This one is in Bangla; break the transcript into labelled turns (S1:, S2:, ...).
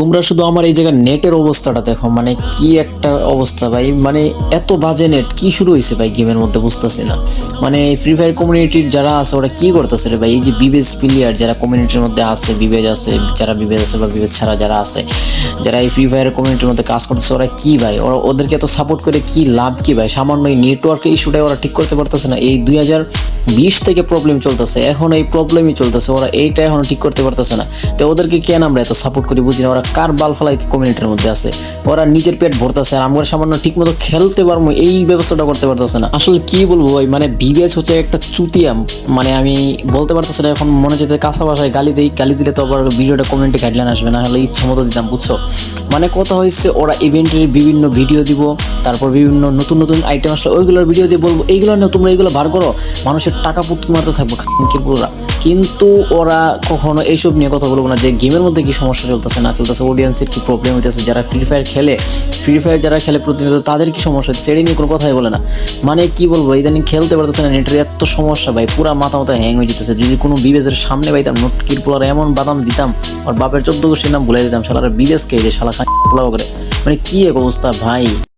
S1: তোমরা শুধু আমার এই জায়গায় নেটের অবস্থাটা দেখো মানে কি একটা অবস্থা ভাই মানে এত বাজে নেট, কি শুরু হয়েছে ভাই গেমের মধ্যে বুঝতেছি না। মানে ফ্রি ফায়ার কমিউনিটির যারা আছে, ওরা কি করতেছে রে ভাই? এই যে বিবেজ প্লেয়ার যারা কমিউনিটির মধ্যে আছে বিবেজ আছে, যারা বিবেজ আছে বা বিবেজ ছাড়া যারা আছে, যারা এই ফ্রি ফায়ার কমিউনিটির মধ্যে কাজ করতেছে, ওরা কি ভাই? ওরা ওদেরকে এত সাপোর্ট করে কি লাভ কি ভাই? সামান্য এই নেটওয়ার্ক ইস্যুটাই ওরা ঠিক করতে পারতেছে না। এই দুই হাজার বিশ থেকে প্রবলেম চলতেছে, এখন এই প্রবলেমই চলতেছে, ওরা এইটা এখনও ঠিক করতে পারতেছে না। তো ওদেরকে কেন আমরা এত সাপোর্ট করি বুঝি না? ওরা কার বাল ফালাই কমিউনিটির মধ্যে আছে? ওরা নিজের পেট ভরতেছে আর আমরা সামান্য ঠিক মতো খেলতে পারব এই ব্যবস্থাটা করতে পারতেছে না। আসলে কি বলব ভাই মানে বিবেচ হচ্ছে একটা চুতিয়াম মানে আমি বলতে পারতেছি না, এখন মনে যেতে কাঁচা ভাষায় গালি দেই, গালি দিলে তো আবার ভিডিওটা কমেন্টে গাইডলাইন আসবে, না হলে ইচ্ছা মতো দিতাম, বুঝছ? মানে কথা হয়েছে ওরা ইভেন্টের বিভিন্ন ভিডিও দিব, তারপর বিভিন্ন নতুন নতুন আইটেম আসলে ওইগুলোর ভিডিও দিয়ে বলব, এইগুলো না তোমরা এইগুলো বার করো, মানুষের টাকা পুটকি মারতে থাকব কিন্তু ওরা কখনো এইসব নিয়ে কথা বলব না যে গেমের মধ্যে কি সমস্যা চলতেছে, না চলতেছে অডিয়েন্সের কি প্রবলেম হইতেছে। যারা ফ্রি ফায়ার খেলে ফ্রি ফায়ার যারা খেলে প্রতিনিয়ত তাদের কি সমস্যা হচ্ছে? নিয়ে কোনো কথাই বলে না। মানে কি বলব, ইদানিং খেলতে পারতেছে না, নেটের এত সমস্যা ভাই, পুরা মাথা মাথা হ্যাং হয়ে যেতেছে। যদি কোনো বিবেজের সামনে পাইতাম নোটকির পোলার এমন বাদাম দিতাম আর বাপের চোদ্দ গোষ্ঠীর নাম ভুলে দিতাম, শালার বিবেজ কে যে শালা খান পোলাও করে। মানে কি এক অবস্থা ভাই।